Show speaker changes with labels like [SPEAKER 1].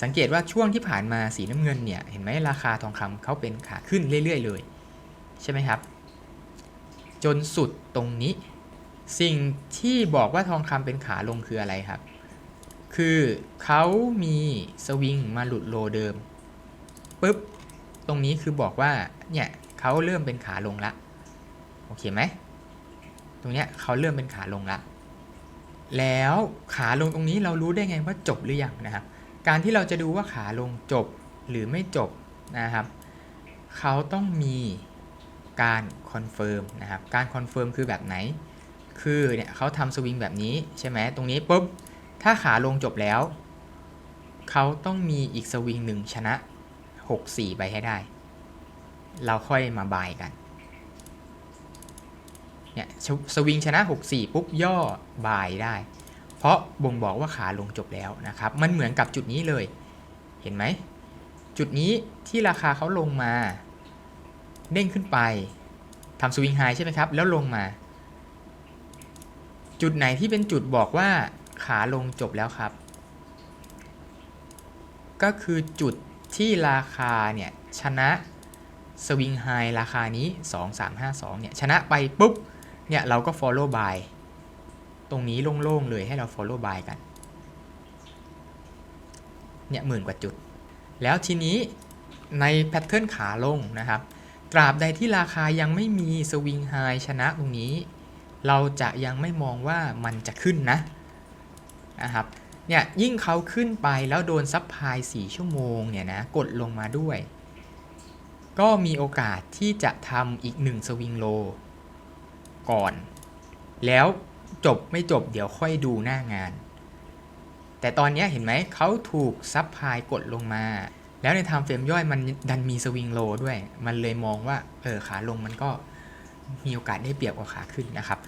[SPEAKER 1] สังเกตว่าช่วงที่ผ่านมาสีน้ำเงินเนี่ยเห็นไหมราคาทองคำเขาเป็นขาขึ้นเรื่อยๆเลย ใช่ไหมครับ จนสุดตรงนี้ สิ่งที่บอกว่าทองคำเป็นขาลงคืออะไรครับ คือเขามีสวิงมาหลุดโลเดิมปุ๊บตรงนี้คือบอกว่าเนี่ยเขาเริ่มเป็นขาลงละโอเคไหมตรงเนี้ยเขาเริ่มเป็นขาลงละแล้วขาลงตรงนี้เรารู้ได้ไงว่าจบหรือยังนะครับ การที่เราจะดูว่าขาลงจบหรือไม่จบนะครับ เขาต้องมีการคอนเฟิร์มนะครับ การคอนเฟิร์มคือแบบไหน คือเนี่ยเขาทำสวิงแบบนี้ใช่ไหมตรงนี้ปุ๊บ ถ้าขาลงจบแล้ว เขาต้องมีอีกสวิงหนึ่งชนะ 6-4 ไปให้ได้ เราค่อยมาบายกัน เนี่ยสสวิงชนะ 6-4 ปุ๊บย่อบายได้ เพราะบ่งบอกว่าขาลงจบแล้วนะครับ มันเหมือนกับจุดนี้เลย เห็นไหม จุดนี้ที่ราคาเขาลงมา เด้งขึ้นไปทำสวิงไฮใช่ไหมครับ แล้วลงมา จุดไหนที่เป็นจุดบอกว่าขาลงจบแล้วครับ ก็คือจุดที่ราคาเนี่ยชนะสวิงไฮราคานี้ 2352เนี่ยชนะไปปุ๊บเนี่ยเราก็ follow by ตรงนี้โล่งๆเลยให้เรา follow by กัน เนี่ยหมื่นกว่าจุด แล้วทีนี้ในแพทเทิร์นขาลงนะครับ ตราบใดที่ราคายังไม่มีสวิงไฮชนะตรงนี้ เราจะยังไม่มองว่ามันจะขึ้นนะนะครับเนี่ยยิ่งเขาขึ้นไปแล้วโดนซับพาย4ชั่วโมงเนี่ยนะกดลงมาด้วย ก็มีโอกาสที่จะทำอีกหนึ่งสวิงโลก่อน แล้ว จบไม่จบเดี๋ยวค่อยดูหน้างาน แต่ตอนนี้เห็นไหมเขาถูกซับพายกดลงมา แล้วในไทม์เฟรมย่อยมันดันมีสวิงโลด้วย มันเลยมองว่าเออขาลงมันก็มีโอกาสได้เปรียบกว่าขาขึ้นนะครับ